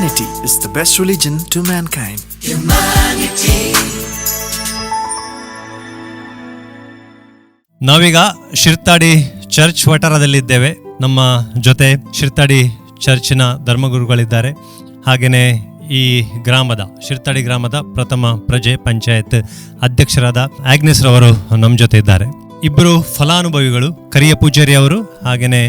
Humanity is the best religion to mankind. ನಾವೀಗ Shirthady church ವಠಾರದಲ್ಲಿದ್ದೇವೆ. ನಮ್ಮ ಜೊತೆ ಶಿರ್ತಾಡಿ ಚರ್ಚಿನ ಧರ್ಮಗುರುಗಳಿದ್ದಾರೆ. ಹಾಗೆಯೇ ಈ ಗ್ರಾಮದ ಶಿರ್ತಾಡಿ ಗ್ರಾಮದ ಪ್ರಥಮ ಪ್ರಜೆ ಪಂಚಾಯತ್ ಅಧ್ಯಕ್ಷರಾದ ಆಗ್ನೆಸ್ ರವರು ನಮ್ಮ ಜೊತೆ ಇದ್ದಾರೆ. ಇಬ್ಬರು ಫಲಾನುಭವಿಗಳು ಕರಿಯ ಪೂಜಾರಿ ಅವರು ಹಾಗೆಯೇ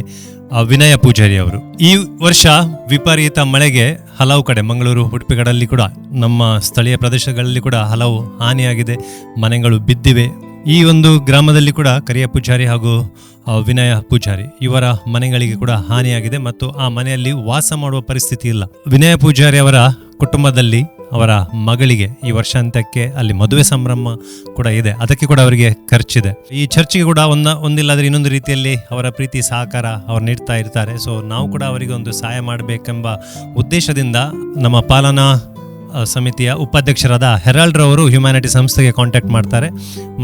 ವಿನಯ ಪೂಜಾರಿ ಅವರು. ಈ ವರ್ಷ ವಿಪರೀತ ಮಳೆಗೆ ಹಲವು ಕಡೆ ಮಂಗಳೂರು, ಉಡುಪಿಗಳಲ್ಲಿ ಕೂಡ, ನಮ್ಮ ಸ್ಥಳೀಯ ಪ್ರದೇಶಗಳಲ್ಲಿ ಕೂಡ ಹಲವು ಹಾನಿಯಾಗಿದೆ, ಮನೆಗಳು ಬಿದ್ದಿವೆ. ಈ ಒಂದು ಗ್ರಾಮದಲ್ಲಿ ಕೂಡ ಕರಿಯ ಪೂಜಾರಿ ಹಾಗೂ ವಿನಯ ಪೂಜಾರಿ ಇವರ ಮನೆಗಳಿಗೆ ಕೂಡ ಹಾನಿಯಾಗಿದೆ ಮತ್ತು ಆ ಮನೆಯಲ್ಲಿ ವಾಸ ಮಾಡುವ ಪರಿಸ್ಥಿತಿ ಇಲ್ಲ. ವಿನಯ ಪೂಜಾರಿ ಅವರ ಕುಟುಂಬದಲ್ಲಿ ಅವರ ಮಗಳಿಗೆ ಈ ವರ್ಷಾಂತ್ಯಕ್ಕೆ ಅಲ್ಲಿ ಮದುವೆ ಸಂಭ್ರಮ ಕೂಡ ಇದೆ. ಅದಕ್ಕೆ ಕೂಡ ಅವರಿಗೆ ಖರ್ಚಿದೆ. ಈ ಚರ್ಚಿಗೆ ಕೂಡ ಒಂದ, ಒಂದಿಲ್ಲಾದ್ರೆ ಇನ್ನೊಂದು ರೀತಿಯಲ್ಲಿ ಅವರ ಪ್ರೀತಿ, ಸಹಕಾರ ಅವ್ರು ನೀಡ್ತಾ ಇರ್ತಾರೆ. ಸೊ ನಾವು ಕೂಡ ಅವರಿಗೆ ಒಂದು ಸಹಾಯ ಮಾಡಬೇಕೆಂಬ ಉದ್ದೇಶದಿಂದ ನಮ್ಮ ಪಾಲನಾ ಸಮಿತಿಯ ಉಪಾಧ್ಯಕ್ಷರಾದ ಹೆರಾಲ್ಡ್ ರವರು ಹ್ಯುಮ್ಯಾನಿಟಿ ಸಂಸ್ಥೆಗೆ ಕಾಂಟ್ಯಾಕ್ಟ್ ಮಾಡ್ತಾರೆ.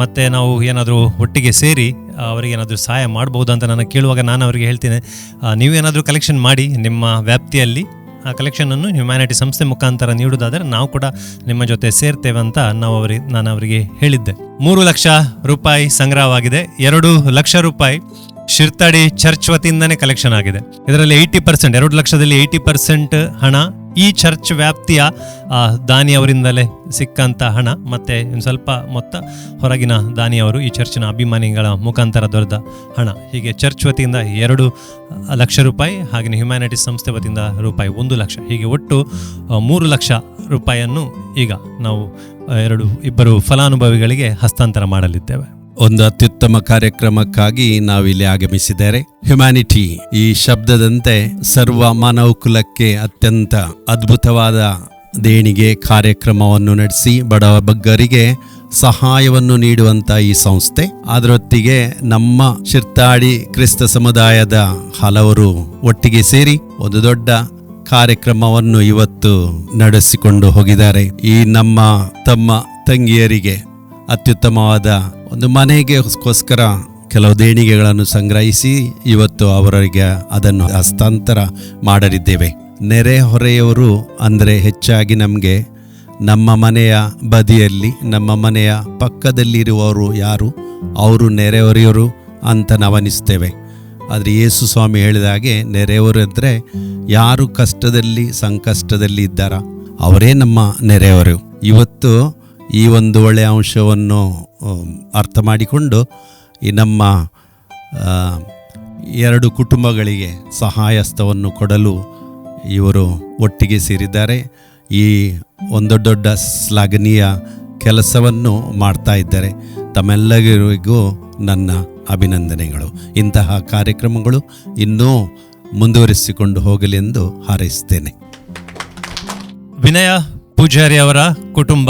ಮತ್ತು ನಾವು ಏನಾದರೂ ಒಟ್ಟಿಗೆ ಸೇರಿ ಅವರಿಗೆ ಏನಾದರೂ ಸಹಾಯ ಮಾಡ್ಬೋದು ಅಂತ ನಾನು ಕೇಳುವಾಗ ನಾನು ಅವರಿಗೆ ಹೇಳ್ತೀನಿ. ನೀವೇನಾದರೂ ಕಲೆಕ್ಷನ್ ಮಾಡಿ ನಿಮ್ಮ ವ್ಯಾಪ್ತಿಯಲ್ಲಿ ಆ ಕಲೆಕ್ಷನನ್ನು ಹ್ಯುಮ್ಯಾನಿಟಿ ಸಂಸ್ಥೆ ಮುಖಾಂತರ ನೀಡುವುದಾದರೆ ನಾವು ಕೂಡ ನಿಮ್ಮ ಜೊತೆ ಸೇರ್ತೇವೆ ಅಂತ ನಾವು ಅವರಿಗೆ ನಾನು ಅವರಿಗೆ ಹೇಳಿದ್ದೆ. ಮೂರು ಲಕ್ಷ ರೂಪಾಯಿ ಸಂಗ್ರಹವಾಗಿದೆ. ಎರಡು ಲಕ್ಷ ರೂಪಾಯಿ ಶಿರ್ತಡಿ ಚರ್ಚ್ ವತಿಯಿಂದನೇ ಕಲೆಕ್ಷನ್ ಆಗಿದೆ. ಇದರಲ್ಲಿ ಏಯ್ಟಿ ಪರ್ಸೆಂಟ್ ಎರಡು ಲಕ್ಷದಲ್ಲಿ ಏಯ್ಟಿ ಪರ್ಸೆಂಟ್ ಹಣ ಈ ಚರ್ಚ್ ವ್ಯಾಪ್ತಿಯ ದಾನಿಯವರಿಂದಲೇ ಸಿಕ್ಕಂತ ಹಣ, ಮತ್ತೆ ಒಂದು ಸ್ವಲ್ಪ ಮೊತ್ತ ಹೊರಗಿನ ದಾನಿಯವರು ಈ ಚರ್ಚಿನ ಅಭಿಮಾನಿಗಳ ಮುಖಾಂತರ ದೊರೆದ ಹಣ. ಹೀಗೆ ಚರ್ಚ್ ವತಿಯಿಂದ ಎರಡು ಲಕ್ಷ ರೂಪಾಯಿ ಹಾಗೆ ಹ್ಯುಮ್ಯಾನಿಟೀಸ್ ಸಂಸ್ಥೆ ವತಿಯಿಂದ ರೂಪಾಯಿ ಒಂದು ಲಕ್ಷ. ಹೀಗೆ ಒಟ್ಟು ಮೂರು ಲಕ್ಷ ರೂಪಾಯಿಯನ್ನು ಈಗ ನಾವು ಎರಡು ಇಬ್ಬರು ಫಲಾನುಭವಿಗಳಿಗೆ ಹಸ್ತಾಂತರ ಮಾಡಲಿದ್ದೇವೆ. ಒಂದು ಅತ್ಯುತ್ತಮ ಕಾರ್ಯಕ್ರಮಕ್ಕಾಗಿ ನಾವಿಲ್ಲಿ ಆಗಮಿಸಿದ್ದಾರೆ. ಹ್ಯುಮ್ಯಾನಿಟಿ ಈ ಶಬ್ದದಂತೆ ಸರ್ವ ಮಾನವ ಕುಲಕ್ಕೆ ಅತ್ಯಂತ ಅದ್ಭುತವಾದ ದೇಣಿಗೆ ಕಾರ್ಯಕ್ರಮವನ್ನು ನಡೆಸಿ ಬಡ ಬಗ್ಗರಿಗೆ ಸಹಾಯವನ್ನು ನೀಡುವಂತ ಈ ಸಂಸ್ಥೆ. ಅದರೊತ್ತಿಗೆ ನಮ್ಮ ಶಿರ್ತಾಡಿ ಕ್ರಿಸ್ತ ಸಮುದಾಯದ ಹಲವರು ಒಟ್ಟಿಗೆ ಸೇರಿ ಒಂದು ದೊಡ್ಡ ಕಾರ್ಯಕ್ರಮವನ್ನು ಇವತ್ತು ನಡೆಸಿಕೊಂಡು ಹೋಗಿದ್ದಾರೆ. ಈ ನಮ್ಮ ತಮ್ಮ ತಂಗಿಯರಿಗೆ ಅತ್ಯುತ್ತಮವಾದ ಒಂದು ಮನೆಗೆಗೋಸ್ಕರ ಕೆಲವು ದೇಣಿಗೆಗಳನ್ನು ಸಂಗ್ರಹಿಸಿ ಇವತ್ತು ಅವರಿಗೆ ಅದನ್ನು ಹಸ್ತಾಂತರ ಮಾಡಲಿದ್ದೇವೆ. ನೆರೆಹೊರೆಯವರು ಅಂದರೆ ಹೆಚ್ಚಾಗಿ ನಮಗೆ ನಮ್ಮ ಮನೆಯ ಬದಿಯಲ್ಲಿ, ನಮ್ಮ ಮನೆಯ ಪಕ್ಕದಲ್ಲಿರುವವರು ಯಾರು? ಅವರು ನೆರೆಹೊರೆಯವರು ಅಂತ ನಾವನಿಸ್ತೇವೆ. ಆದರೆ ಯೇಸು ಸ್ವಾಮಿ ಹೇಳಿದ ಹಾಗೆ ನೆರೆಯವರು ಅಂದರೆ ಯಾರು ಕಷ್ಟದಲ್ಲಿ, ಸಂಕಷ್ಟದಲ್ಲಿ ಇದ್ದಾರ? ಅವರೇ ನಮ್ಮ ನೆರೆಯವರು ಇವತ್ತು ಈ ಒಂದು ಒಳ್ಳೆಯ ಅಂಶವನ್ನು ಅರ್ಥ ಮಾಡಿಕೊಂಡು ಈ ನಮ್ಮ ಎರಡು ಕುಟುಂಬಗಳಿಗೆ ಸಹಾಯಸ್ತವನ್ನು ಕೊಡಲು ಇವರು ಒಟ್ಟಿಗೆ ಸೇರಿದ್ದಾರೆ. ಈ ಒಂದು ದೊಡ್ಡ ಶ್ಲಾಘನೀಯ ಕೆಲಸವನ್ನು ಮಾಡ್ತಾ ಇದ್ದಾರೆ. ತಮ್ಮೆಲ್ಲರಿಗೂ ನನ್ನ ಅಭಿನಂದನೆಗಳು. ಇಂತಹ ಕಾರ್ಯಕ್ರಮಗಳು ಇನ್ನೂ ಮುಂದುವರಿಸಿಕೊಂಡು ಹೋಗಲಿ ಎಂದು ಹಾರೈಸುತ್ತೇನೆ. ವಿನಯ ಪೂಜಾರಿ ಅವರ ಕುಟುಂಬ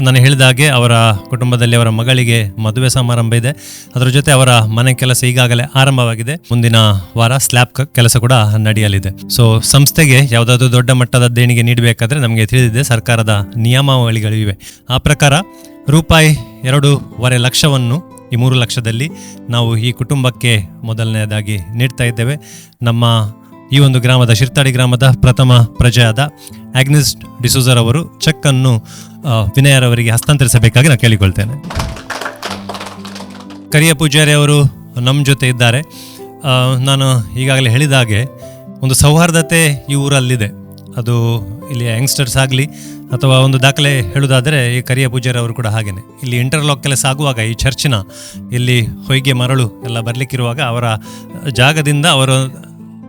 ನಾನು ಹೇಳಿದ ಹಾಗೆ ಅವರ ಕುಟುಂಬದಲ್ಲಿ ಅವರ ಮಗಳಿಗೆ ಮದುವೆ ಸಮಾರಂಭ ಇದೆ. ಅದರ ಜೊತೆ ಅವರ ಮನೆ ಕೆಲಸ ಈಗಾಗಲೇ ಆರಂಭವಾಗಿದೆ. ಮುಂದಿನ ವಾರ ಸ್ಲ್ಯಾಬ್ ಕೆಲಸ ಕೂಡ ನಡೆಯಲಿದೆ. ಸೊ ಸಂಸ್ಥೆಗೆ ಯಾವುದಾದ್ರೂ ದೊಡ್ಡ ಮಟ್ಟದ ದೇಣಿಗೆ ನೀಡಬೇಕಾದ್ರೆ ನಮಗೆ ತಿಳಿದಿದೆ, ಸರ್ಕಾರದ ನಿಯಮಾವಳಿಗಳಿವೆ. ಆ ಪ್ರಕಾರ ರೂಪಾಯಿ ಎರಡೂವರೆ ಲಕ್ಷವನ್ನು ಈ ಮೂರು ಲಕ್ಷದಲ್ಲಿ ನಾವು ಈ ಕುಟುಂಬಕ್ಕೆ ಮೊದಲನೆಯದಾಗಿ ನೀಡ್ತಾ ಇದ್ದೇವೆ. ನಮ್ಮ ಈ ಒಂದು ಗ್ರಾಮದ ಶಿರ್ತಾಡಿ ಗ್ರಾಮದ ಪ್ರಥಮ ಪ್ರಜೆಯಾದ ಆಗ್ನಿಸ್ ಡಿಸೋಜರ್ ಅವರು ಚೆಕ್ ಅನ್ನು ವಿನಯರವರಿಗೆ ಹಸ್ತಾಂತರಿಸಬೇಕಾಗಿ ನಾನು ಕೇಳಿಕೊಳ್ತೇನೆ. ಕರಿಯ ಪೂಜಾರಿ ಅವರು ನಮ್ಮ ಜೊತೆ ಇದ್ದಾರೆ. ನಾನು ಈಗಾಗಲೇ ಹೇಳಿದ ಹಾಗೆ ಒಂದು ಸೌಹಾರ್ದತೆ ಈ ಊರಲ್ಲಿದೆ. ಅದು ಇಲ್ಲಿ ಯಂಗ್ಸ್ಟರ್ಸ್ ಆಗಲಿ ಅಥವಾ ಒಂದು ದಾಖಲೆ ಹೇಳುವುದಾದರೆ ಈ ಕರಿಯ ಪೂಜಾರಿ ಅವರು ಕೂಡ ಹಾಗೆಯೇ ಇಲ್ಲಿ ಇಂಟರ್ಲಾಕ್ ಕೆಲಸ ಆಗುವಾಗ ಈ ಚರ್ಚಿನ ಇಲ್ಲಿ ಹೊಯ್ಗೆ ಮರಳು ಎಲ್ಲ ಬರಲಿಕ್ಕಿರುವಾಗ ಅವರ ಜಾಗದಿಂದ ಅವರು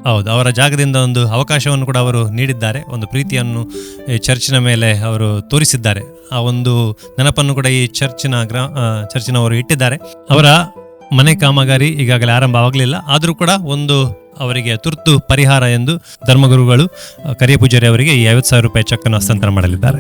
ಹೌದು, ಅವರ ಜಾಗದಿಂದ ಒಂದು ಅವಕಾಶವನ್ನು ಕೂಡ ಅವರು ನೀಡಿದ್ದಾರೆ. ಒಂದು ಪ್ರೀತಿಯನ್ನು ಚರ್ಚಿನ ಮೇಲೆ ಅವರು ತೋರಿಸಿದ್ದಾರೆ. ಆ ಒಂದು ನೆನಪನ್ನು ಕೂಡ ಈ ಚರ್ಚಿನ ಗ್ರಾ ಚರ್ಚಿನವರು ಇಟ್ಟಿದ್ದಾರೆ. ಅವರ ಮನೆ ಕಾಮಗಾರಿ ಈಗಾಗಲೇ ಆರಂಭ ಆಗಲಿಲ್ಲ ಆದರೂ ಕೂಡ ಒಂದು ಅವರಿಗೆ ತುರ್ತು ಪರಿಹಾರ ಎಂದು ಧರ್ಮಗುರುಗಳು ಕರಿಯ ಪೂಜಾರಿ ಅವರಿಗೆ ಈ ಐವತ್ತು ಸಾವಿರ ರೂಪಾಯಿ ಚೆಕ್ ಅನ್ನು ಹಸ್ತಾಂತರ ಮಾಡಲಿದ್ದಾರೆ.